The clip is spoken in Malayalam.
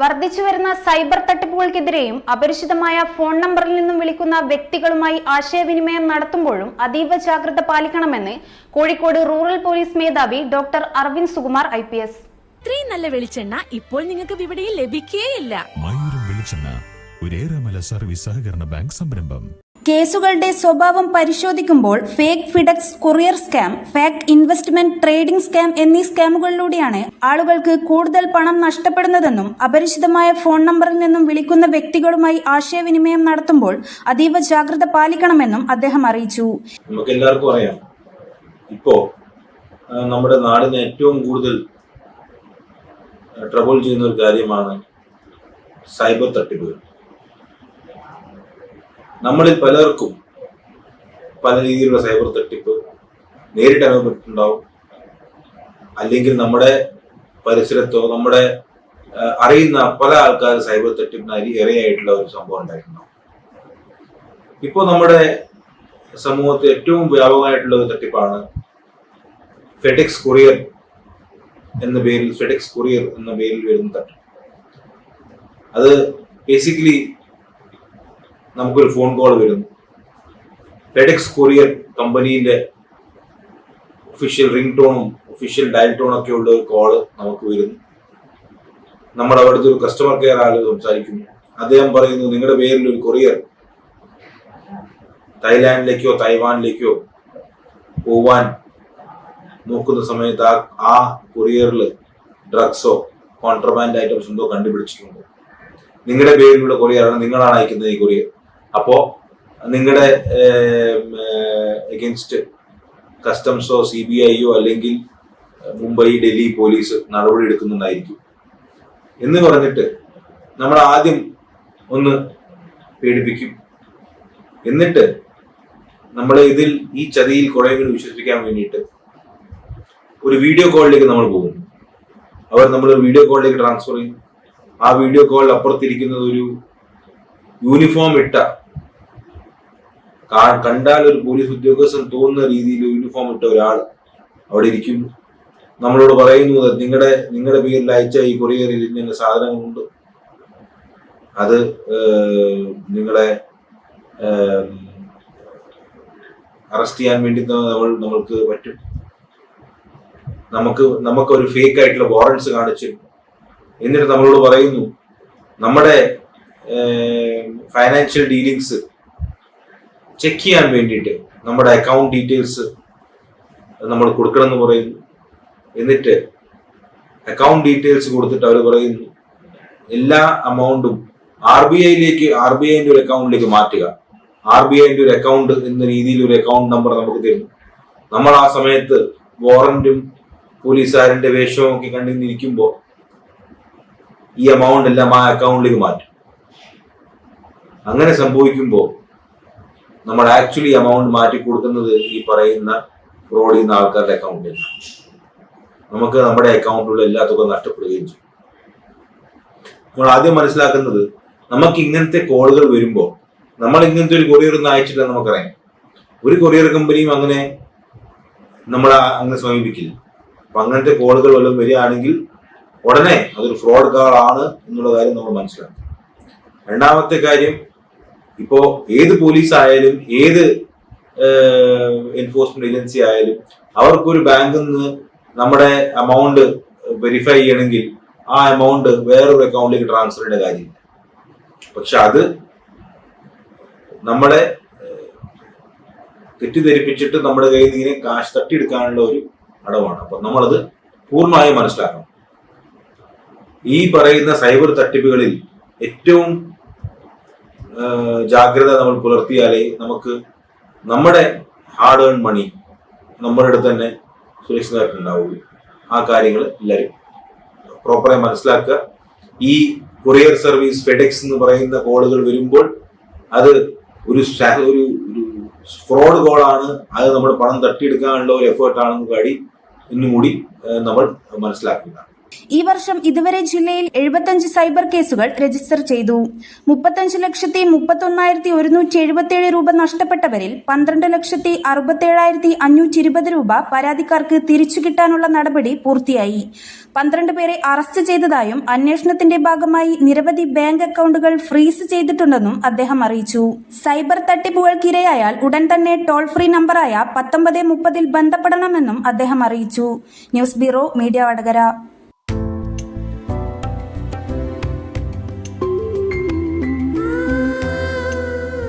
വർദ്ധിച്ചുവരുന്ന സൈബർ തട്ടിപ്പുകൾക്കെതിരെയും അപരിചിതമായ ഫോൺ നമ്പറിൽ നിന്നും വിളിക്കുന്ന വ്യക്തികളുമായി ആശയവിനിമയം നടത്തുമ്പോഴും അതീവ ജാഗ്രത പാലിക്കണമെന്ന് കോഴിക്കോട് റൂറൽ പോലീസ് മേധാവി doctor Aravind Sukumar I P S. ഇത്രയും നല്ല വെളിച്ചെണ്ണ ഇപ്പോൾ നിങ്ങൾക്ക് വിപണിയിൽ ലഭിക്കുകയില്ല മയൂരം വെളിച്ചെണ്ണ ഒരേറെമല സർവീസ് സഹകരണ ബാങ്ക് സംരംഭം. കേസുകളുടെ സ്വഭാവം പരിശോധിക്കുമ്പോൾ fake FedEx courier scam fake investment trading scam എന്നീ സ്കാമുകളിലൂടെയാണ് ആളുകൾക്ക് കൂടുതൽ പണം നഷ്ടപ്പെടുന്നതെന്നും അപരിചിതമായ ഫോൺ നമ്പറിൽ നിന്നും വിളിക്കുന്ന വ്യക്തികളുമായി ആശയവിനിമയം നടത്തുമ്പോൾ അതീവ ജാഗ്രത പാലിക്കണമെന്നും അദ്ദേഹം അറിയിച്ചു. നമുക്ക് എല്ലാവർക്കും അറിയാം. ഇപ്പോ നമ്മുടെ നാടിന് ഏറ്റവും കൂടുതൽ ട്രബിൾ ചെയ്യുന്ന ഒരു കാര്യമാണ് സൈബർ തട്ടിപ്പുകൾ. നമ്മളിൽ പലർക്കും പല രീതിയിലുള്ള സൈബർ തട്ടിപ്പ് നേരിട്ട് അനുഭവപ്പെട്ടിട്ടുണ്ടാവും. അല്ലെങ്കിൽ നമ്മുടെ പരിസരത്തോ നമ്മുടെ അറിയുന്ന പല ആൾക്കാർ സൈബർ തട്ടിപ്പിന് അരി ഇരയായിട്ടുള്ള ഒരു സംഭവം ഉണ്ടായിട്ടുണ്ടാവും. ഇപ്പോൾ നമ്മുടെ സമൂഹത്തിൽ ഏറ്റവും വ്യാപകമായിട്ടുള്ള ഒരു തട്ടിപ്പാണ് ഫെഡെക്സ് കൊറിയർ എന്ന പേരിൽ ഫെഡെക്സ് കൊറിയർ എന്ന പേരിൽ വരുന്ന തട്ടിപ്പ്. അത് ബേസിക്കലി നമുക്കൊരു ഫോൺ കോൾ വരുന്നു ഫെഡെക്സ് കൊറിയർ കമ്പനീന്റെ ഒഫീഷ്യൽ റിംഗ് ടോണും ഒഫീഷ്യൽ ഡയൽ ടോണും ഒക്കെ ഉള്ള ഒരു കോൾ നമുക്ക് വരുന്നു നമ്മുടെ അവിടുത്തെ ഒരു കസ്റ്റമർ കെയർ ആൾ സംസാരിക്കുന്നു. അദ്ദേഹം പറയുന്നു നിങ്ങളുടെ പേരിൽ ഒരു കൊറിയർ തായ്ലാൻഡിലേക്കോ തായ്വാനിലേക്കോ പോവാൻ നോക്കുന്ന സമയത്ത് ആ ആ കൊറിയറിൽ ഡ്രഗ്സോ കോൺട്രബാൻഡ് ഐറ്റംസ് എന്തോ കണ്ടുപിടിച്ചിട്ടുണ്ട്. നിങ്ങളുടെ പേരിലുള്ള കൊറിയറാണ് നിങ്ങളാണ് അയക്കുന്നത് ഈ കൊറിയർ അപ്പോ നിങ്ങളുടെ എഗൻസ്റ്റ് കസ്റ്റംസോ സി ബി ഐയോ അല്ലെങ്കിൽ മുംബൈ ഡൽഹി പോലീസ് നടപടി എടുക്കുന്നുണ്ടായിരിക്കും. എന്ന് പറഞ്ഞിട്ട് നമ്മൾ ആദ്യം ഒന്ന് പേടിപ്പിക്കും. എന്നിട്ട് നമ്മൾ ഇതിൽ ഈ ചതിയിൽ കുറെ കൂടി വിശ്വസിപ്പിക്കാൻ വേണ്ടിയിട്ട് ഒരു വീഡിയോ കോളിലേക്ക് നമ്മൾ പോകും. അവർ നമ്മൾ വീഡിയോ കോളിലേക്ക് ട്രാൻസ്ഫർ ചെയ്യും. ആ വീഡിയോ കോളിൽ അപ്പുറത്തിരിക്കുന്നത് ഒരു യൂണിഫോം ഇട്ട കണ്ടാൽ ഒരു പോലീസ് ഉദ്യോഗസ്ഥൻ തോന്നുന്ന രീതിയിൽ യൂണിഫോം ഇട്ട ഒരാൾ അവിടെ ഇരിക്കുന്നു. നമ്മളോട് പറയുന്നു നിങ്ങളുടെ നിങ്ങളുടെ പേരിൽ അയച്ച ഈ കൊറിയറിൽ ഇന്ന സാധനങ്ങളുണ്ട്. അത് നിങ്ങളെ അറസ്റ്റ് ചെയ്യാൻ വേണ്ടി നമ്മൾ നമ്മൾക്ക് പറ്റും. നമുക്ക് നമുക്ക് ഒരു ഫേക്ക് ആയിട്ടുള്ള വാറൻസ് കാണിച്ചു എന്നിട്ട് നമ്മളോട് പറയുന്നു നമ്മുടെ ഫൈനാൻഷ്യൽ ഡീലിങ്സ് ചെക്ക് ചെയ്യാൻ വേണ്ടിയിട്ട് നമ്മുടെ അക്കൗണ്ട് ഡീറ്റെയിൽസ് നമ്മൾ കൊടുക്കണമെന്ന് പറയുന്നു. എന്നിട്ട് അക്കൗണ്ട് ഡീറ്റെയിൽസ് കൊടുത്തിട്ട് അവർ പറയുന്നു എല്ലാ അമൗണ്ടും ആർ ബി ഐയിലേക്ക് ആർ ബി ഐന്റെ ഒരു അക്കൗണ്ടിലേക്ക് മാറ്റുക. ആർ ബി ഐന്റെ ഒരു അക്കൗണ്ട് എന്ന രീതിയിൽ ഒരു അക്കൗണ്ട് നമ്പർ നമുക്ക് തരുന്നു. നമ്മൾ ആ സമയത്ത് വാറന്റും പോലീസുകാരന്റെ വേഷവും ഒക്കെ കണ്ടിരിക്കുമ്പോൾ ഈ എമൗണ്ട് എല്ലാം ആ അക്കൗണ്ടിലേക്ക് മാറ്റും. അങ്ങനെ സംഭവിക്കുമ്പോൾ നമ്മൾ ആക്ച്വലി എമൗണ്ട് മാറ്റി കൊടുക്കുന്നത് ഈ പറയുന്ന ഫ്രോഡ് ചെയ്യുന്ന ആൾക്കാരുടെ അക്കൗണ്ടിൽ നമുക്ക് നമ്മുടെ അക്കൗണ്ടിലുള്ള എല്ലാ തുക നഷ്ടപ്പെടുകയും ചെയ്യും. നമ്മൾ ആദ്യം മനസ്സിലാക്കുന്നത് നമുക്ക് ഇങ്ങനത്തെ കോളുകൾ വരുമ്പോൾ നമ്മൾ ഇങ്ങനത്തെ ഒരു കൊറിയർ ഒന്നും അയച്ചില്ല നമുക്കറിയാം. ഒരു കൊറിയർ കമ്പനിയും അങ്ങനെ നമ്മളെ അങ്ങനെ സമീപിക്കില്ല. അപ്പൊ അങ്ങനത്തെ കോളുകൾ വല്ലതും വരികയാണെങ്കിൽ ഉടനെ അതൊരു ഫ്രോഡ് കാൾ ആണ് എന്നുള്ള കാര്യം നമ്മൾ മനസ്സിലാക്കും രണ്ടാമത്തെ കാര്യം ഇപ്പോ ഏത് പോലീസ് ആയാലും ഏത് എൻഫോഴ്സ്മെന്റ് ഏജൻസി ആയാലും അവർക്കൊരു ബാങ്കിൽ നിന്ന് നമ്മുടെ എമൗണ്ട് വെരിഫൈ ചെയ്യണമെങ്കിൽ ആ എമൗണ്ട് വേറൊരു അക്കൗണ്ടിലേക്ക് ട്രാൻസ്ഫർ ചെയ്യേണ്ട കാര്യമില്ല. പക്ഷെ അത് നമ്മളെ തെറ്റിദ്ധരിപ്പിച്ചിട്ട് നമ്മുടെ കയ്യിൽ നിന്ന് ഇങ്ങനെ കാശ് തട്ടിയെടുക്കാനുള്ള ഒരു അടവാണ്. അപ്പൊ നമ്മളത് പൂർണമായും മനസ്സിലാക്കണം. ഈ പറയുന്ന സൈബർ തട്ടിപ്പുകളിൽ ഏറ്റവും ജാഗ്രത നമ്മൾ പുലർത്തിയാലേ നമുക്ക് നമ്മുടെ ഹാർഡ് ഏൺ മണി നമ്മുടെ അടുത്ത് തന്നെ സുരക്ഷിതമായിട്ടുണ്ടാവുള്ളൂ ആ കാര്യങ്ങൾ എല്ലാവരും പ്രോപ്പറായി മനസ്സിലാക്കുക. ഈ കൊറിയർ സർവീസ് ഫെഡെക്സ് എന്ന് പറയുന്ന കോളുകൾ വരുമ്പോൾ അത് ഒരു ഒരു ഫ്രോഡ് കോളാണ് അത് നമ്മുടെ പണം തട്ടിയെടുക്കാനുള്ള ഒരു എഫേർട്ടാണെന്ന് കാര്യം ഇന്നും കൂടി നമ്മൾ മനസ്സിലാക്കുക ഈ വർഷം ഇതുവരെ ജില്ലയിൽ എഴുപത്തഞ്ച് സൈബർ കേസുകൾ രജിസ്റ്റർ ചെയ്തു. മുപ്പത്തഞ്ച് ലക്ഷത്തി മുപ്പത്തൊന്നായിരത്തി ഒരുന്നൂറ്റി എഴുപത്തിയേഴ് രൂപ നഷ്ടപ്പെട്ടവരിൽ പന്ത്രണ്ട് ലക്ഷത്തി അറുപത്തേഴായിരത്തി അഞ്ഞൂറ്റി ഇരുപത് രൂപ പരാതിക്കാർക്ക് തിരിച്ചു കിട്ടാനുള്ള നടപടി പൂർത്തിയായി. പന്ത്രണ്ട് പേരെ അറസ്റ്റ് ചെയ്തതായും അന്വേഷണത്തിന്റെ ഭാഗമായി നിരവധി ബാങ്ക് അക്കൗണ്ടുകൾ ഫ്രീസ് ചെയ്തിട്ടുണ്ടെന്നും അദ്ദേഹം അറിയിച്ചു. സൈബർ തട്ടിപ്പുകൾക്കിരയായാൽ ഉടൻ തന്നെ ടോൾ ഫ്രീ നമ്പറായ പത്തൊമ്പത് മുപ്പതിൽ ബന്ധപ്പെടണമെന്നും അദ്ദേഹം അറിയിച്ചു. News bureau media Vadakara.